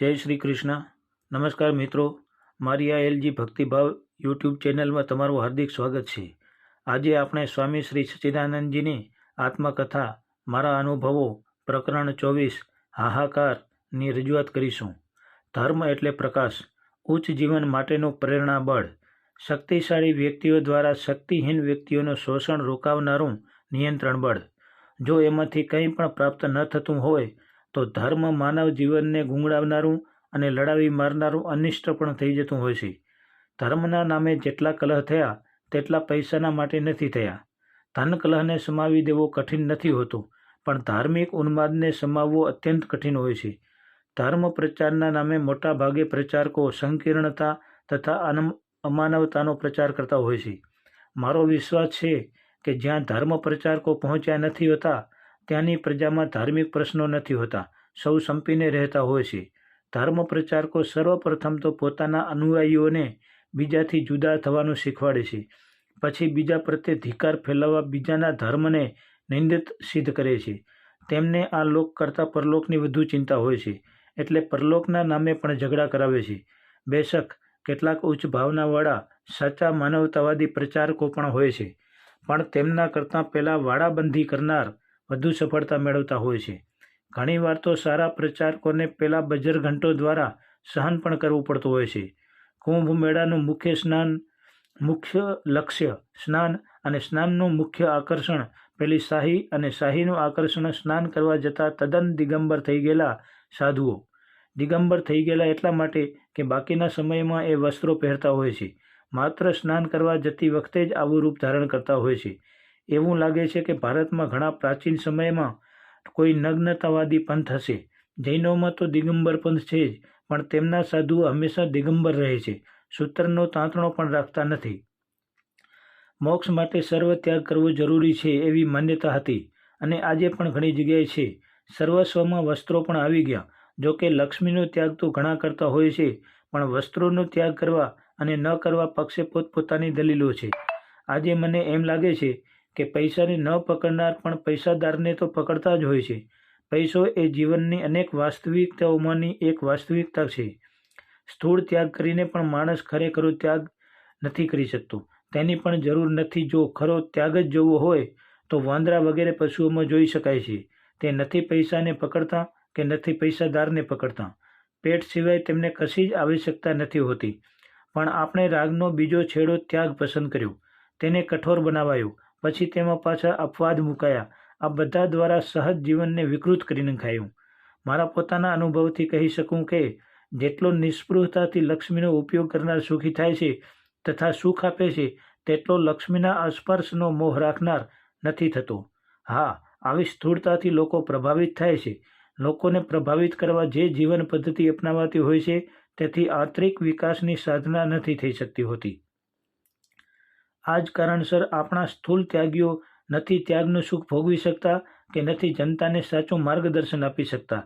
જય શ્રી કૃષ્ણ. નમસ્કાર મિત્રો, મારી આ એલજી ભક્તિભાવ યુટ્યુબ ચેનલમાં તમારું હાર્દિક સ્વાગત છે. આજે આપણે સ્વામી શ્રી સચ્ચિદાનંદજીની આત્મકથા, મારા અનુભવો, પ્રકરણ ચોવીસ, હાહાકારની રજૂઆત કરીશું. ધર્મ એટલે પ્રકાશ, ઉચ્ચ જીવન માટેનું પ્રેરણા બળ. શક્તિશાળી વ્યક્તિઓ દ્વારા શક્તિહીન વ્યક્તિઓનું શોષણ રોકાવનારું નિયંત્રણ બળ. જો એમાંથી કંઈ પણ પ્રાપ્ત ન થતું હોય તો ધર્મ માનવ જીવનને ગુંગળાવનારું અને લડાવી મારનારું અનિષ્ટ પણ થઈ જતું હોય છે. ધર્મના નામે જેટલા કલહ થયા, તેટલા પૈસાના માટે નથી થયા. ધન કલહને સમાવી દેવો કઠિન નથી હોતું, પણ ધાર્મિક ઉન્માદને સમાવવો અત્યંત કઠિન હોય છે. ધર્મ પ્રચારના નામે મોટા ભાગે પ્રચારકો સંકીર્ણતા તથા અમાનવતાનો પ્રચાર કરતા હોય છે. મારો વિશ્વાસ છે કે જ્યાં ધર્મ પ્રચારકો પહોંચ્યા નથી હોતા ત્યાંની પ્રજામાં ધાર્મિક પ્રશ્નો નથી હોતા. સૌ સંપીને રહેતા હોય છે. ધર્મ પ્રચારકો સર્વપ્રથમ તો પોતાના અનુયાયીઓને બીજાથી જુદા થવાનું શીખવાડે છે. પછી બીજા પ્રત્યે ધિકાર ફેલાવવા બીજાના ધર્મને નિંદિત સિદ્ધ કરે છે. તેમને આ લોક કરતાં પરલોકની વધુ ચિંતા હોય છે. એટલે પરલોકના નામે પણ ઝઘડા કરાવે છે. બેશક કેટલાક ઉચ્ચ ભાવનાવાળા, સાચા માનવતાવાદી પ્રચારકો પણ હોય છે. પણ તેમના કરતાં પહેલાં વાડાબંધી કરનાર વધુ સફળતા મેળવતા હોય છે. ઘણીવાર તો સારા પ્રચારકોને પહેલાં બજર ઘંટો દ્વારા સહન પણ કરવું પડતું હોય છે. કુંભ મેળાનું મુખ્ય સ્નાન, મુખ્ય લક્ષ્ય, સ્નાન અને સ્નાનનું મુખ્ય આકર્ષણ પેલી શાહી અને શાહીનું આકર્ષણ સ્નાન કરવા જતાં તદ્દન દિગંબર થઈ ગયેલા સાધુઓ. દિગંબર થઈ ગયેલા એટલા માટે કે બાકીના સમયમાં એ વસ્ત્રો પહેરતા હોય છે. માત્ર સ્નાન કરવા જતી વખતે જ આવું રૂપ ધારણ કરતા હોય છે. એવું લાગે છે કે ભારતમાં ઘણા પ્રાચીન સમયમાં કોઈ નગ્નતાવાદી પંથ હશે. જૈનોમાં તો દિગંબર પંથ છે જ, પણ તેમના સાધુઓ હંમેશા દિગંબર રહે છે. સૂત્રનો તાંતણો પણ રાખતા નથી. મોક્ષ માટે સર્વ ત્યાગ કરવો જરૂરી છે એવી માન્યતા હતી. અને આજે પણ ઘણી જગ્યાએ છે. સર્વસ્વમાં વસ્ત્રો પણ આવી ગયા. જો કે લક્ષ્મીનો ત્યાગ તો ઘણા કરતા હોય છે, પણ વસ્ત્રોનો ત્યાગ કરવા અને ન કરવા પક્ષે પોતપોતાની દલીલો છે. આજે મને એમ લાગે છે કે પૈસાને ન પકડનાર પણ પૈસાદારને તો પકડતા જ હોય છે. પૈસો એ જીવનની અનેક વાસ્તવિકતાઓમાંની એક વાસ્તવિકતા છે. સ્થૂળ ત્યાગ કરીને પણ માણસ ખરેખરો ત્યાગ નથી કરી શકતો. તેની પણ જરૂર નથી જો ખરો ત્યાગ જ જોવો હોય તો વાંદરા વગેરે પશુઓમાં જોઈ શકાય છે. તે નથી પૈસાને પકડતા કે નથી પૈસાદારને પકડતા. પેટ સિવાય તેમને કશી જ આવશ્યકતા નથી હોતી. પણ આપણે રાગનો બીજો છેડો ત્યાગ પસંદ કર્યો. તેને કઠોર બનાવાયો. પછી તેમાં પાછા અપવાદ મુકાયા. આ બધા દ્વારા સહજ જીવનને વિકૃત કરી નખાયું મારા પોતાના અનુભવથી કહી શકું કે, જેટલો નિષ્પૃહતાથી લક્ષ્મીનો ઉપયોગ કરનાર સુખી થાય છે, તથા સુખ આપે છે, તેટલો લક્ષ્મીના અસ્પર્શનો મોહ રાખનાર નથી થતો. હા, આવી સ્થૂળતાથી લોકો પ્રભાવિત થાય છે. લોકોને પ્રભાવિત કરવા જે જીવન પદ્ધતિ અપનાવાતી હોય છે, તેથી આંતરિક વિકાસની સાધના નથી થઈ શકતી હોતી. આ જ કારણસર આપણા સ્થૂલ ત્યાગીઓ નથી ત્યાગનું સુખ ભોગવી શકતા કે નથી જનતાને સાચું માર્ગદર્શન આપી શકતા.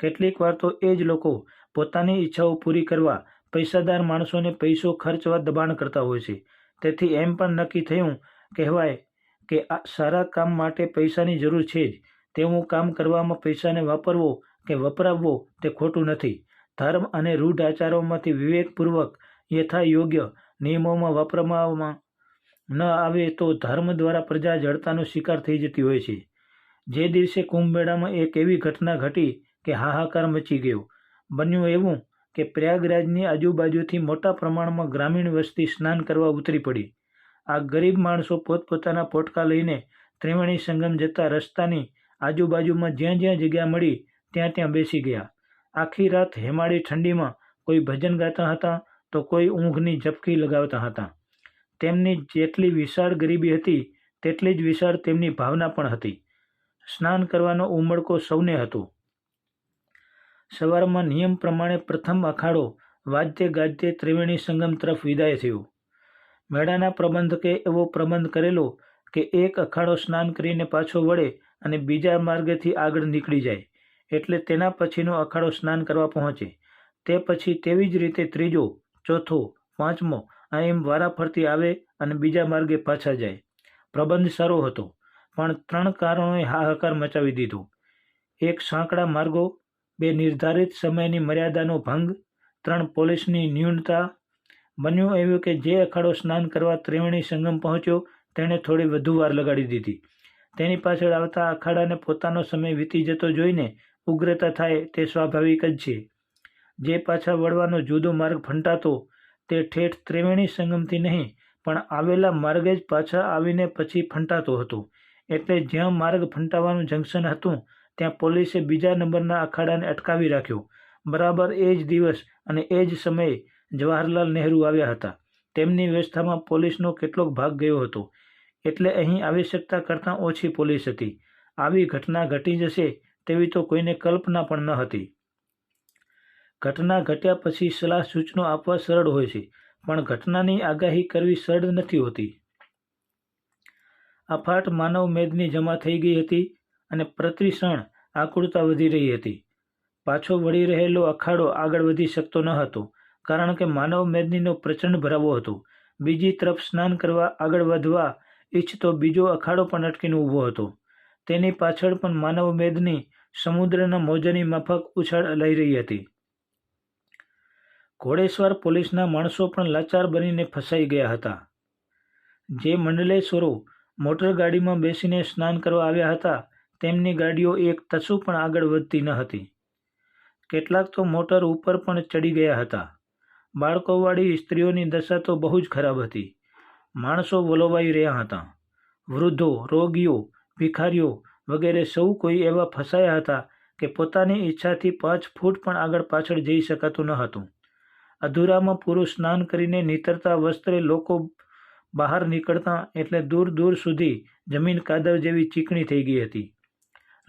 કેટલીક વાર તો એ જ લોકો પોતાની ઈચ્છાઓ પૂરી કરવા પૈસાદાર માણસોને પૈસો ખર્ચવા દબાણ કરતા હોય છે. તેથી એમ પણ નક્કી થયું કહેવાય કે આ સારા કામ માટે પૈસાની જરૂર છે જ. તેવું કામ કરવામાં પૈસાને વાપરવો કે વપરાવવો તે ખોટું નથી. ધર્મ અને રૂઢ આચારોમાંથી વિવેકપૂર્વક યથા યોગ્ય નિયમોમાં વાપરવામાં ન આવે તો ધર્મ દ્વારા પ્રજા જડતાનો શિકાર થઈ જતી હોય છે. જે દિવસે કુંભ મેળામાં એક એવી ઘટના ઘટી કે હાહાકાર મચી ગયો. બન્યું એવું કે પ્રયાગરાજની આજુબાજુથી મોટા પ્રમાણમાં ગ્રામીણ વસ્તી સ્નાન કરવા ઉતરી પડી. આ ગરીબ માણસો પોતપોતાના પોટકા લઈને ત્રિવેણી સંગમ જતા રસ્તાની આજુબાજુમાં જ્યાં જ્યાં જગ્યા મળી ત્યાં ત્યાં બેસી ગયા. આખી રાત હેમાળી ઠંડીમાં કોઈ ભજન ગાતા હતા તો કોઈ ઊંઘની ઝપકી લગાવતા હતા. તેમની જેટલી વિશાળ ગરીબી હતી, તેટલી જ વિશાળ તેમની ભાવના પણ હતી. સ્નાન કરવાનો ઉમળકો સૌને હતો. સવારમાં નિયમ પ્રમાણે પ્રથમ અખાડો વાદ્ય ગાજ્ય ત્રિવેણી સંગમ તરફ વિદાય થયો. મેળાના પ્રબંધકે એવો પ્રબંધ કરેલો કે એક અખાડો સ્નાન કરીને પાછો વળે અને બીજા માર્ગેથી આગળ નીકળી જાય, એટલે તેના પછીનો અખાડો સ્નાન કરવા પહોંચે. તે પછી તેવી જ રીતે ત્રીજો, ચોથો, પાંચમો આ એમ વારાફરતી આવે અને બીજા માર્ગે પાછા જાય. પ્રબંધ સારો હતો, પણ ત્રણ કારણોએ હાહાકાર મચાવી દીધો. એક સાંકડા માર્ગો, બે નિર્ધારિત સમયની મર્યાદાનો ભંગ, ત્રણ પોલીસની ન્યૂનતા. બન્યું એવું કે જે અખાડો સ્નાન કરવા ત્રિવેણી સંગમ પહોંચ્યો, તેણે થોડી વધુ વાર લગાડી દીધી. તેની પાછળ આવતા અખાડાને પોતાનો સમય વીતી જતો જોઈને ઉગ્રતા થાય તે સ્વાભાવિક જ છે. જે પાછા વળવાનો જુદો માર્ગ ફંટાતો તે ઠેઠ ત્રિવેણી સંગમથી નહીં, પણ આવેલા માર્ગે જ પાછા આવીને પછી ફંટાતો હતો. એટલે જ્યાં માર્ગ ફંટાવાનું જંકશન હતું, ત્યાં પોલીસે બીજા નંબરના અખાડાને અટકાવી રાખ્યો. બરાબર એ જ દિવસ અને એ જ સમયે જવાહરલાલ નહેરુ આવ્યા હતા. તેમની વ્યવસ્થામાં પોલીસનો કેટલોક ભાગ ગયો હતો. એટલે અહીં આવશ્યકતા કરતાં ઓછી પોલીસ હતી. આવી ઘટના ઘટી જશે તેવી તો કોઈને કલ્પના પણ ન હતી. ઘટના ઘટ્યા પછી સલાહ સૂચનો આપવા સરળ હોય છે, પણ ઘટનાની આગાહી કરવી સરળ નથી હોતી. અફાટ માનવ મેદની જમા થઈ ગઈ હતી અને પ્રતિક્ષણ આકુળતા વધી રહી હતી. પાછો વળી રહેલો અખાડો આગળ વધી શકતો ન હતો, કારણ કે માનવ મેદનીનો પ્રચંડ ભરાવો હતો. બીજી તરફ સ્નાન કરવા આગળ વધવા ઈચ્છતો બીજો અખાડો પણ અટકીને ઊભો હતો. તેની પાછળ પણ માનવ મેદની સમુદ્રના મોજાની માફક ઉછાળ લઈ રહી હતી. ઘોડેસવાર પોલીસના માણસો પણ લાચાર બનીને ફસાઈ ગયા હતા. જે મંડલેશ્વરો મોટરગાડીમાં બેસીને સ્નાન કરવા આવ્યા હતા, તેમની ગાડીઓ એક તસુ પણ આગળ વધતી ન હતી. કેટલાક તો મોટર ઉપર પણ ચડી ગયા હતા. બાળકોવાળી સ્ત્રીઓની દશા તો બહુ જ ખરાબ હતી. માણસો વલોવાઈ રહ્યા હતા. વૃદ્ધો, રોગીઓ, ભિખારીઓ વગેરે સૌ કોઈ એવા ફસાયા હતા કે પોતાની ઈચ્છાથી પાંચ ફૂટ પણ આગળ પાછળ જઈ શકાતું ન હતું. અધૂરામાં પૂરું સ્નાન કરીને નીતરતા વસ્ત્રે લોકો બહાર નીકળતા એટલે દૂર દૂર સુધી જમીન કાદવ જેવી ચીકણી થઈ ગઈ હતી.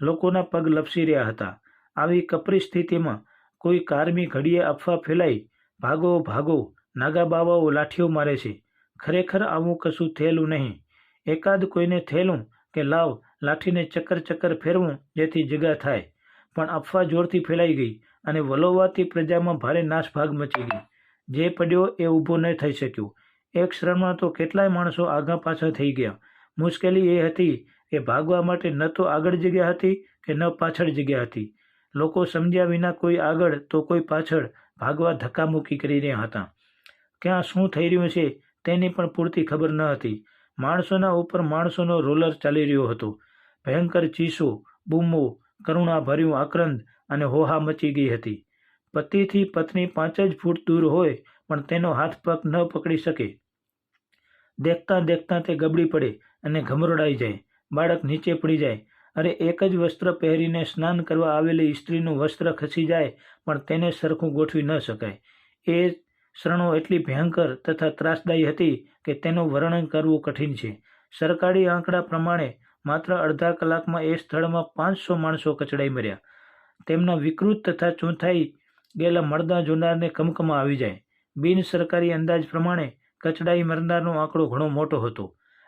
લોકોના પગ લપસી રહ્યા હતા. આવી કપરી સ્થિતિમાં કોઈ કારમી ઘડીએ અફવા ફેલાઈ, ભાગો ભાગો, નાગા બાવાઓ લાઠીઓ મારે છે. ખરેખર આવું કશું થયેલું નહીં. એકાદ કોઈને થયેલું કે લાવ, લાઠીને ચક્કર ચક્કર ફેરવું જેથી જગા થાય. પણ અફવા જોરથી ફેલાઈ ગઈ. અને વલોવાતી પ્રજામાં ભારે નાશભાગ મચી ગઈ. જે પડ્યો એ ઊભો ન થઈ શક્યો. એક ક્ષણમાં તો કેટલાય માણસો આગા પાછા થઈ ગયા. મુશ્કેલી એ હતી કે ભાગવા માટે ન તો આગળ જગ્યા હતી કે ન પાછળ જગ્યા હતી. લોકો સમજ્યા વિના કોઈ આગળ તો કોઈ પાછળ ભાગવા ધક્કામુક્કી કરી રહ્યા હતા. ક્યાં શું થઈ રહ્યું છે તેની પણ પૂરતી ખબર ન હતી. માણસોના ઉપર માણસોનો રોલર ચાલી રહ્યો હતો. ભયંકર ચીસો, બૂમો, કરુણાભર્યું આક્રંદ અને હોહા મચી ગઈ હતી. પતિથી પત્ની પાંચ જ ફૂટ દૂર હોય, પણ તેનો હાથ પગ ન પકડી શકે. દેખતા દેખતા તે ગબડી પડે અને ઘમરોડાઈ જાય. બાળક નીચે પડી જાય. અરે, એક જ વસ્ત્ર પહેરીને સ્નાન કરવા આવેલી સ્ત્રીનું વસ્ત્ર ખસી જાય, પણ તેને સરખું ગોઠવી ન શકાય. એ શરણો એટલી ભયંકર તથા ત્રાસદાયી હતી કે તેનું વર્ણન કરવું કઠિન છે. સરકારી આંકડા પ્રમાણે માત્ર અડધા કલાકમાં એ સ્થળમાં પાંચસો માણસો કચડાઈ મર્યા. તેમના વિકૃત તથા ચૂંથાઈ ગયેલા મળદા જોનારને કમકમા આવી જાય. બિન સરકારી અંદાજ પ્રમાણે કચડાઈ મરનારનો આંકડો ઘણો મોટો હતો.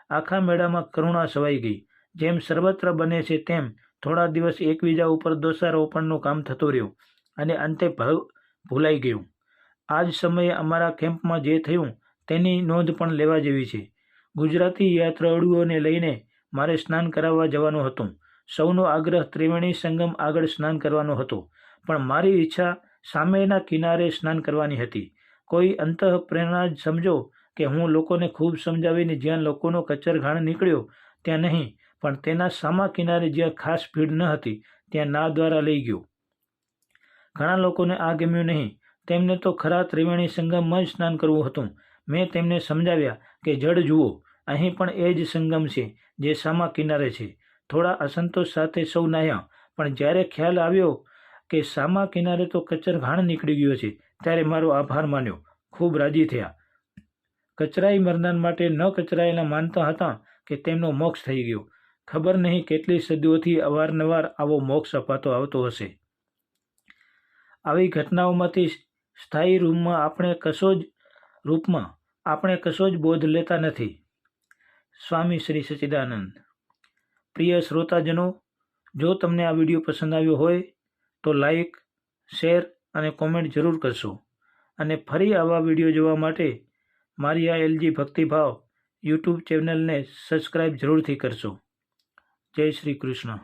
આખા મેળામાં કરુણા સવાઈ ગઈ. જેમ સર્વત્ર બને છે તેમ થોડા દિવસ એકબીજા ઉપર દોષારોપણનું કામ થતું રહ્યું અને અંતે ભૂલાઈ ગયું. આ જ સમયે અમારા કેમ્પમાં જે થયું તેની નોંધ પણ લેવા જેવી છે. ગુજરાતી યાત્રાળુઓને લઈને મારે સ્નાન કરાવવા જવાનું હતું. સૌનો આગ્રહ ત્રિવેણી સંગમ આગળ સ્નાન કરવાનો હતો. પણ મારી ઈચ્છા સામેના કિનારે સ્નાન કરવાની હતી. કોઈ અંતઃ પ્રેરણા જ સમજો કે હું લોકોને ખૂબ સમજાવીને જ્યાં લોકોનો કચરઘાણ નીકળ્યો, ત્યાં નહીં, પણ તેના સામા કિનારે જ્યાં ખાસ ભીડ ન હતી, ત્યાં ના દ્વારા લઈ ગયો. ઘણા લોકોને આ ગમ્યું નહીં. તેમને તો ખરા ત્રિવેણી સંગમમાં જ સ્નાન કરવું હતું. મેં તેમને સમજાવ્યા કે જળ જુઓ, અહીં પણ એ જ સંગમ છે, જે સામા કિનારે છે. થોડા અસંતોષ સાથે સૌ નાહ્યા. પણ જ્યારે ખ્યાલ આવ્યો કે સામા કિનારે તો કચર ઘાણ નીકળી ગયો છે ત્યારે મારો આભાર માન્યો. ખૂબ રાજી થયા. કચરાઈ મરનાર માટે ન કચરાયેલા માનતા હતા કે તેમનો મોક્ષ થઈ ગયો. ખબર નહીં કેટલી સદીઓથી અવારનવાર આવો મોક્ષ અપાતો આવતો હશે. આવી ઘટનાઓમાંથી સ્થાયી રૂમમાં આપણે કશો જ, રૂપમાં આપણે કશો જ બોધ લેતા નથી. સ્વામી શ્રી સચ્ચિદાનંદ પ્રિય શ્રોતાજનો, જો તમને આ વીડિયો પસંદ આવ્યો હોય, તો લાઈક, શેર અને કોમેન્ટ જરૂર કરશો. અને ફરી આવા વીડિયો જોવા માટે મારી આ એલજી ભક્તિભાવ યુટ્યુબ ચેનલને સબસ્ક્રાઈબ જરૂરથી કરશો. જય શ્રી કૃષ્ણ.